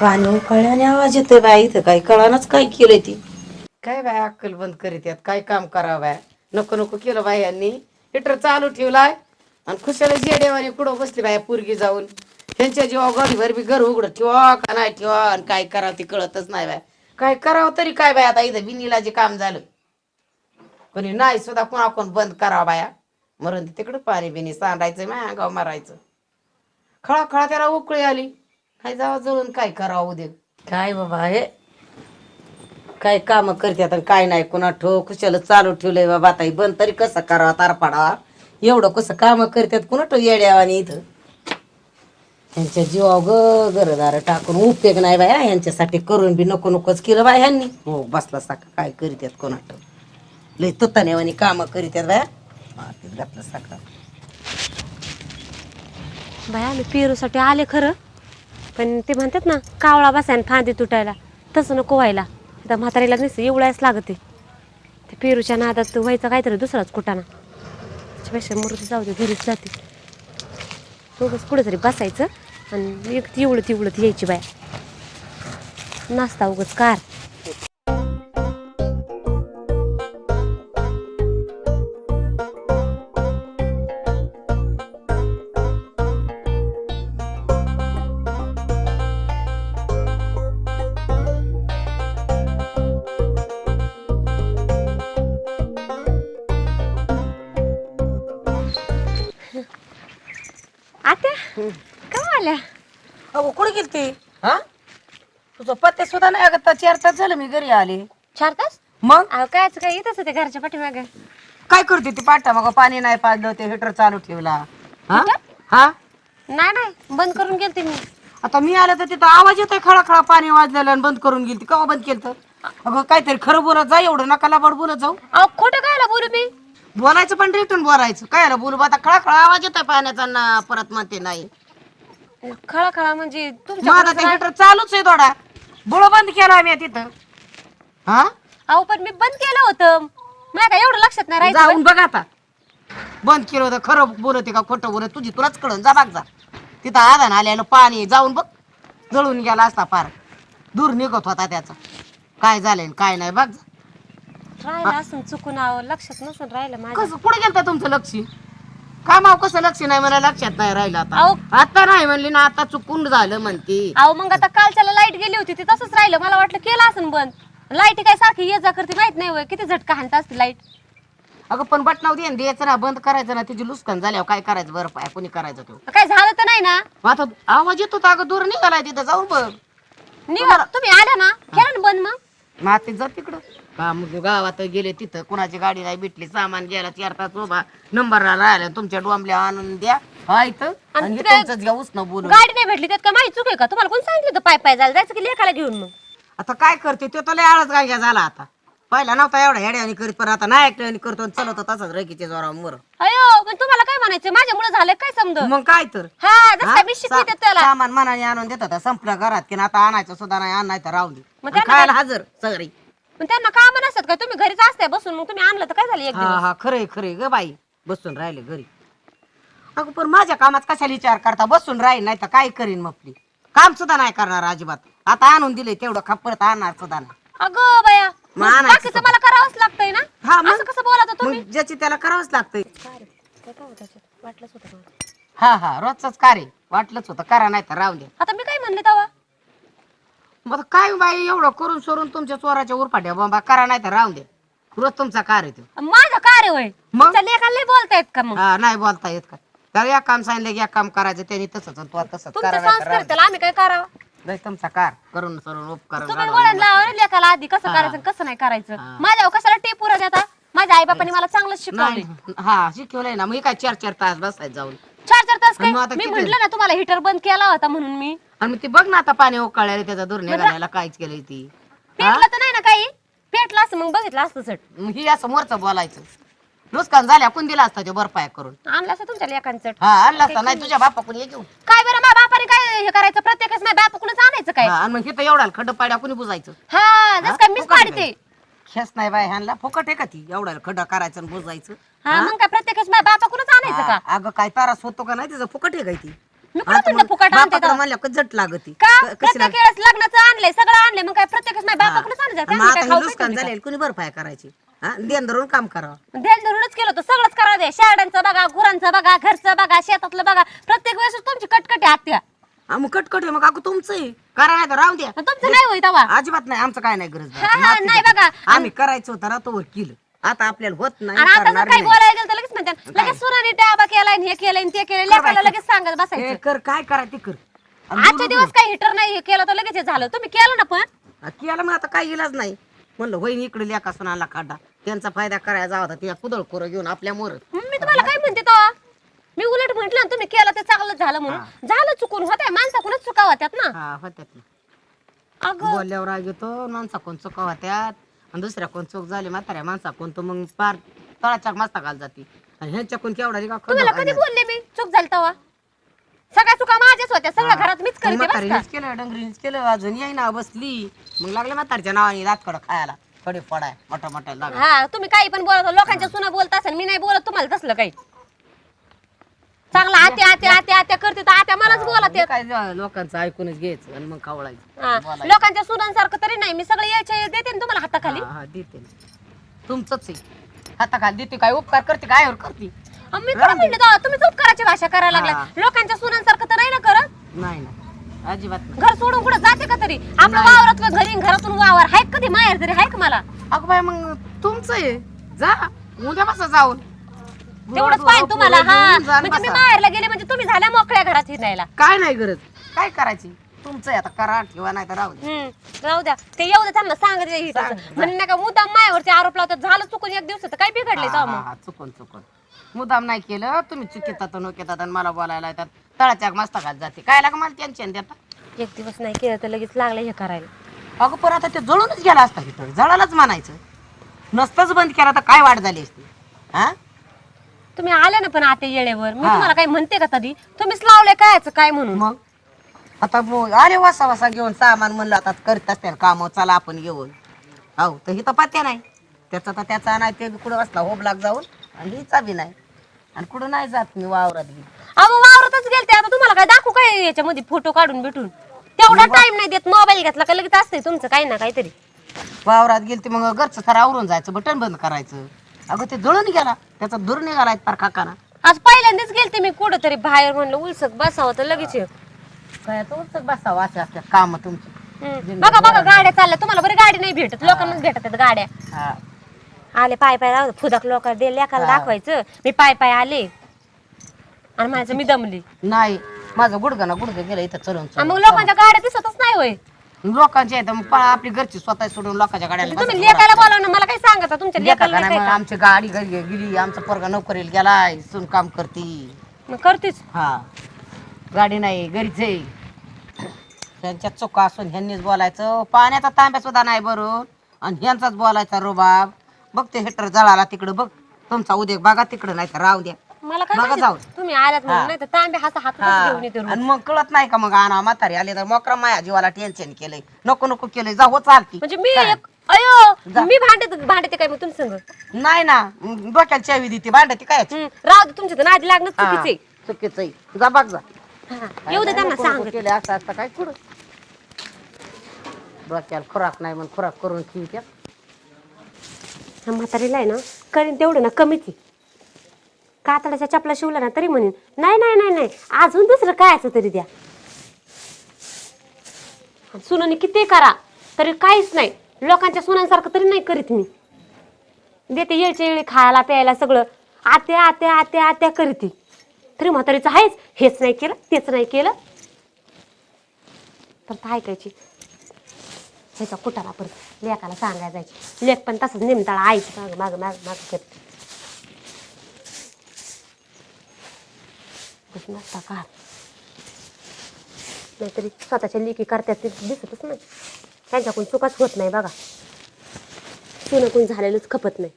पाणी उकळल्याने आवाज येतोय बाई इथं काही कळानच काय केलंय ती? काय बाय अक्कल बंद करीत यात काय काम करावं बाय नको नको केलं बाई यांनी. हिटर चालू ठेवलाय आणि खुशाला जेडेवानी कुठं बसली बाया पुरगी जाऊन? त्यांच्या जीवा गरीभर बी घर उघडं ठेवा का नाही ठेवा आणि काय करावं ते कळतच नाही बाय काय करावं तरी काय बाय आता इथं बिनीला जे काम झालं. कोणी नाही सुद्धा कोणा कोण बंद करावा बाया? मरून तिकडं पाणी बिनी सांडायचं माय गाव मारायचं. खळा खळा त्याला उकळी आली. काय जावं जळून काय करावं उद्या? काय बाबा हे? काय काम करतात आणि काय नाही कोणा ठो कुशाला चालू ठेवलंय बाबा आता हे बंद तरी कसं करावं तार पाडावा? एवढं कसं काम करतात कुणा ठो येड्यावानी इथं? यांच्या जीवाव ग गरदार टाकून उपयोग नाही बाया यांच्यासाठी करून बी नको नकोच केलं बाय ह्यांनी. हो बसला साका काय करीतात कोणा ठो? लय तुतानेवानी कामं करीतात बाया. मातीत घातलं साका बाया मी पेरूसाठी आले खरं. पण ते म्हणतात ना कावळा बसायन फांदी तुटायला. तसं नको व्हायला. आता म्हातारीला नसतं एवढ्याच लागते. ते पेरूच्या नादात व्हायचं काहीतरी दुसराच कुटाना त्याच्यापेक्षा मूर्ती जाऊ दे घरीच जाते. दोघंच पुढे तरी बसायचं आणि एक तिवळत तिवळत यायची बाया. नाचता उगच कार. का आल्या अगो कुठे गेलती हा? तुझं पत्ते सुद्धा नाही अगं चार तास झालं मी घरी आले. चार तास? मग? अहो कायच काय येतच होते घरच्या पाठीमागे? काय करते ती पाटा? मग पाणी नाही पाजलं ते हिटर चालू ठेवला. हा? हा? नाही नाही बंद करून गेलते मी. आता मी आलं तर तिथं आवाज येतोय खळा खळा पाणी वाजलेलं आणि बंद करून गेली केव्हा बंद केलं तर अगं काहीतरी खरं बोलत जा एवढं नका लाबाड बोलत जाऊ. अहो खोटं कायला बोलू मी? बोलायचं पण रिटर्न बोलायचं. काय आलं बोलू आता खळा खळा आवाज येतोय पाण्याचा ना परत म्हणते नाही. खळा खळा म्हणजे तुमच्या हिटर चालूच आहे थोडा. बुळ बंद केला मी तिथं. हा? अहो पण मी बंद केलं होतं. मला काय एवढं लक्षात नाही राहायचं जाऊन बघ आता. बंद केलं होतं खरं बोलते का खोटं बोलत तुझी तुलाच कळून. जा बघ जा. तिथं आधान आल्यानं पाणी जाऊन बघ. जळून गेला असता पार. दूर निघत होता त्याचा. काय आणि काय नाही बघ जा. राहिलं असं चुकून अहो लक्षात नसून राहिलं माझ्या. कसं कुठे गेलता तुमचं लक्ष? कामाव कसं लक्ष नाही मला लक्षात नाही राहिलं आता. अहो. आता नाही म्हणली ना आता चुकून झालं म्हणते. अहो मग आता कालच्याला लाइट गेली होती ती तसंच राहिलं. मला वाटलं केलं असं बंद. लाइट काय सारखी ये जा करते माहीत नाही होय किती झटका हाणता असते लाइट अगं पण बटनाव दे द्यायचं ना बंद करायचं ना तिची लुस्कान झाल्यावर काय करायचं? बरं पाय कोणी करायचं तो? काय झालं तर नाही ना? मग आता आवाज येतो अगं दूर निघालाय तिथं जाऊन बघ. निघा. तुम्ही आल्या ना केलं ना बंद मग? माती जा तिकडं. का मग गावात गेले तिथं कुणाची गाडी नाही भेटली सामान गेला चार तास उभा. नंबर राहिला तुमच्या डोंबल्या आणून द्या. हा इथं. आणि तुमचंच उसनं बोलून. गाडी नाही भेटली त्यात काय माहिती चुक आहे का? तुम्हाला कोण सांगितलं होतं पाय पाय जायला जायचं की लेखाला घेऊन मग? आता काय करते तो तर लय आळस गाय झाला आता. पहिला नव्हता एवढा हेड्याने करीत पण आता नाही ऐकलं करतो आणि चलवतो तसाच रकीच्या जोरावर. मर अयो पण तुम्हाला काय म्हणायचं? माझ्यामुळे झालं काय समज? मग काय तर? हा जसं? काय मी शिकविते सा- त्याला. सामान मनाने आणून देत होता संपलं घरात की आता आणायचं सुद्धा नाही आणायचं तर राहून दे. मग आणि त्यांना खायला हजर सगळी. पण त्यांना काम नसतात का? तुम्ही घरीच असताय बसून मग तुम्ही आणलं तर काय झालं एक हा हा खरंय खरंय ग बाई. बसून राहिले घरी. अगं पण माझ्या कामात कशाला विचार करता? बसून राहील नाही तर काय करीन मग काम सुद्धा नाही करणार अजिबात. आता आणून दिले तेवढं खप परत आणणार सुद्धा नाही. अगं बाया मग आणायचं बाकीचं मला करावंच लागतंय ना? हा मग? असं कसं बोलाता तुम्ही? मग ज्याची त्याला करावंच लागतंय. काय काय होतं वाटलंच होतं मला. हा हा रोजच कार्य. वाटलंच होतं. करा नाही तर राहून द्या आता मी काय म्हणले तेव्हा मग आता काय बाई एवढं करून सोडून तुमच्या चोराच्या उरपाट्या बाबा करा नाही तर राहून द्या रोज तुमचा कार्य तो. माझं कार्य होय. मग? तुमच्या लेखाला बोलतायत का मग? हा नाही बोलता येत का? त्याला एक काम सांगितलं की एक काम करायचं त्यांनी तसंच आणि तू तसंच तुमचा करा नाही तर संस्कार राहून त्याला आम्ही काय करावं. लय तुमचा कार. करून सोडून उपकार तुम्ही वळण लावा रे लेखाला आधी कसं करायचं आणि कसं नाही करायचं? हा. माझ्यावर कशाला टेप उरा देता माझ्या आई बापाने मला चांगलंच शिकवले नाही हा शिकवलंय ना. मी काय चार चार तास बसायचं जाऊन. चार चार तास काय? आणि मग आता मी किती? म्हंटल ना तुम्हाला हिटर बंद केला होता म्हणून मी. आणि मग ते बघ ना आता पाणी उकळायला त्याचा दूर निघालायला काहीच केलंय ती. पेटलं तर नाही ना काही? पेटलं असतं मग बघितलं असतं चट मग ही असं मोरचं बोलायचं. नुकसान झाल्या कोण दिला असता ते बरपाय करून. आणलं असतं तुमच्या लेखांचं हा आणला असता नाही तुझ्या बापा कोणी घेऊ काय बरं माझ्या हे करायचं? प्रत्येकच माझ्या बापाकडूनच आणायचं काय? हा, आणि मग इथं एवढा खड्ड पाड्या कोणी बुजायचं? हा जस काय मीच फुकट पाडते. खेस नाही बाय ह्यांना. फुकट आहे का ती? एवढा खड्डा करायचं आणि बुजायचं? हा मग काय प्रत्येकच माझ्या बापाकडूनच आणायचं का? हा, अगं काय तारास होतो का नाही? तिचं फुकट आहे काय ती? मी कुठं म्हणलं फुकट आणते? म्हणल्या लागती? का क- कशी प्रत्येक वेळेस लग्नाचं आणलंय सगळं आणलंय. मग काय प्रत्येकच नाही बापाकडे आणि सांगायचं मग आता काय हे खाऊ नुकसान झाले कुणी भरपाई करायची? हा? देण धरून काम करावं. ध्यान धरूनच केलं तर सगळंच करावं दे. शेरड्यांचं बघा गुरांचं बघा घरचं बघा शेतातलं बघा. प्रत्येक वेळेस तुमची कटकटी हत्या हा, मग कटकट आहे मग काकू तुमचं आहे. करा नाही तर राहू द्या. तुमचं नाही होई तवा. अजिबात नाही आमचं काय नाही गरज हा, हा, नाही. बघा. आम्ही करायचं होतं ना तोवर केलं आता आपल्याला होत नाही आणि आता जर करणार काही नाही. बोलायला गेलं तर लगेच म्हणतात. लगेच सुनाने डाबा केलाय आणि हे केलंय आणि ते केलंय. लेकाला लगेच सांगत हे बसायचं कर काय करा ते कर. आणि आजच्या दिवस काही हिटर नाही हे केलं तर लगेच हे झालं. तुम्ही केलं ना पण? आ, केलं मग आता काही इलाज नाही. म्हणलं वहिनी इकडे लेका सुनाला काढा. त्यांचा फायदा करायचा जावा होता त्या कुदळ खोरं घेऊन आपल्या मोर. मी तुम्हाला काय म्हणते? मी उलट म्हंटल ना तुम्ही केलं ते चांगलं झालं म्हणून. झालं चुकून होत्या माणसाकडूनच चुका होत्यात ना. हा होत्यात ना. अगं. बोलल्यावर राग येतो माणसा कोण चुका होत्यात. आणि दुसऱ्या कोण चूक झाली म्हाताऱ्या माणसा कोण तो मग पार तळाच्या मस्ता घाल जाते. आणि ह्यांच्या कोण केवढा का तुम्हाला कधी बोलले मी? चूक झाली तवा सगळ्या चुका माझ्याच होत्या सगळ्या घरात मीच करते बस का? केलं डंगरीनेच केलं अजून येईना बसली. मग लागले म्हातारच्या नावाने दातकडं खायला. कडे पडाय मोठा मोठा लागला हा तुम्ही काही पण बोलत लोकांच्या सुना बोलत असेल मी नाही बोलत तुम्हाला तसलं काही. चांगला आत्या आत्या आत्या आत्या करते तर आत्या मलाच बोलत हे काय जा- लोकांचं ऐकूनच घ्यायचं आणि मग खावळायचं. हा. लोकांच्या सुनांसारखं तरी नाही. मी सगळं यायचे देते ना तुम्हाला हाताखाली. हा, हा, देते ना. तुमचंच आहे. हाताखाली देते काय उपकार करते काय वर करते. मी तुला म्हणलं तेव्हा तुम्हीच उपकाराची भाषा करायला हा. लागला लोकांच्या सुनांसारखं तर नाही ना करत? नाही ना. अजिबात नाही. घर सोडून कुठं जाते का तरी? आपलं वावरातलं घरी घरातून वावर. हाय कधी माहेर तरी? हाय का मला? अगं बाय मग तुमचं आहे. जा. उद्या बसा जाऊन. तेवढंच पाहिजे तुम्हाला हा. म्हणजे मी. माहेरला गेले म्हणजे तुम्ही झाल्या मोकळ्या घरात हिंडायला. काय नाही गरज. काय करायची? तुमचं आहे आता करा ठेवा नाही तर राहू दे. हम्म, जाऊ द्या. ते येऊ द्या त्यांना सांगत सांग, इथं म्हणजे नका मुद्दाम मायावरचे आरोप लावतात. झालं चुकून एक दिवस काय बिघडले जाऊ हा, मग? हा, चुकून चुकून. मुदाम नाही केलं. तुम्ही चुकीतात नोकेतात आणि मला बोलायला येतात. तळाच्या मस्तकात जाते. काय लागा मला टेन्शन देता? एक दिवस नाही केलं तर लगेच लागलं हे करायला. अगं पण आता ते जळूनच गेला असता तिथं जळालाच म्हणायचं. नसतंच बंद केला तर काय वाट झाली असती? हा? तुम्ही आले ना पण आता येळेवर. मी हा. तुम्हाला काही म्हणते का तरी तुम्हीच लावले कायच काय म्हणून? मग? आता मग अरे वासा वासा घेऊन सामान म्हणलं आता करत असते काम चला आपण घेऊन. हो तर ही तर पत्या नाही. त्याचा तर त्याचा नाही ते बी कुठं असला होबलाक जाऊन आणि हिचा बी नाही. आणि कुठं नाही जात मी वावरात बी. अहो वावरतच गेलते. आता तुम्हाला काय दाखवू काय याच्यामध्ये फोटो काढून भेटून तेवढा टाइम नाही देत. मोबाईल घेतला का लगेच असते तुमचं काही ना काहीतरी. वावरात गेली मग घरचं सारं आवरून जायचं बटन बंद करायचं. अगं ते जळून गेला. त्याचा दूर निघालाय पार काकाना. आज पहिल्यांदाच गेलते मी कुठं तरी बाहेर म्हणलं उलसक बसावं तर लगेच ये. काय तो बसा वाचे असतात काम तुमची. हम्म. बघा बघा गाड्या चालल्या. तुम्हाला बरी गाडी नाही भेटत. लोकांनाच भेटत आहेत गाड्या. हा. आले पाय पाय राहू दे. फुदक लोक दे लेखाला हा. दाखवायचं. मी पाय पाय आले. आणि माझं मी दमली. नाही माझं गुडघं ना गुडघं गेलं इथं चलून आणि मग. लोकांच्या गाड्या दिसतच नाही होय. लोकांच्या इथं मग पा- आपली घरची स्वतः सोडून लोकांच्या गाड्याला तुम्ही बसायचं. लेखाला बोलाव ना मला सांगा तुमच्या लेका लेखाला का नाही, नाही मग काय आमची गाडी घरी गेली आमचा पोरगा नोकरीला गेलाय सून काम करती? मग करतेच. हा. गाडी नाही घरीच आहे. त्यांच्या चुका असून ह्यांनीच बोलायचं. पाण्याचा तांब्या सुद्धा नाही भरून आणि ह्यांचाच बोलायचा रोबाब. बघ ते हेटर जळाला तिकडं बघ. तुमचा उद्योग बघा तिकडं नाही तर राहू द्या. मला काय माहिती? जाऊन. तुम्ही आल्यात म्हणून हा. नाही तर तांबे हाता घेऊन येते. आणि मग कळत नाही का मग आणा म्हातारी आले तर मोकरा माया जीवाला टेन्शन केलंय. नको नको केलंय. जा हो चालती म्हणजे मी काय? एक अयो! जा. मी भांडते भांडते काय मग तुमच्या संग? नाही ना. मग डोक्याला चावी देते. भांडती काय हम्म, राहू दे तुमच्या तर नादी लागणं चुकीचं चुकीचं आहे जा बघ जा. येऊ दे त्यांना नको सांग नको केलं असं असतं काय कुठं डोक्याला खुराक नाही म्हणून खुराक करून ठेवत्या ह्या म्हातारीला आहे ना करीन तेवढं ना कमीच आहे. कातडाच्या चपला शिवला ना तरी म्हणेन नाही नाही नाही नाही अजून दुसरं काय असं तरी द्या. सुनाने किती करा तरी काहीच नाही. लोकांच्या सुनांसारखं तरी नाही करीत मी. देते येळच्या येळी खायला प्यायला सगळं. आत्या आत्या आत्या आत्या करीत. तरी म्हातारीचं आहेच. हेच नाही केलं तेच नाही केलं. तर ऐकायची. ह्याचा कुटाला परत लेकाला सांगायला जायची. लेख पण तसंच निमताळा आईची माग माग माग माग करते बस नसता का? नाहीतरी स्वतःच्या लेकी करतात ते दिसतच नाही. त्यांच्याकडून चुकाच होत नाही बघा. सुनं झालेलंच खपत नाही.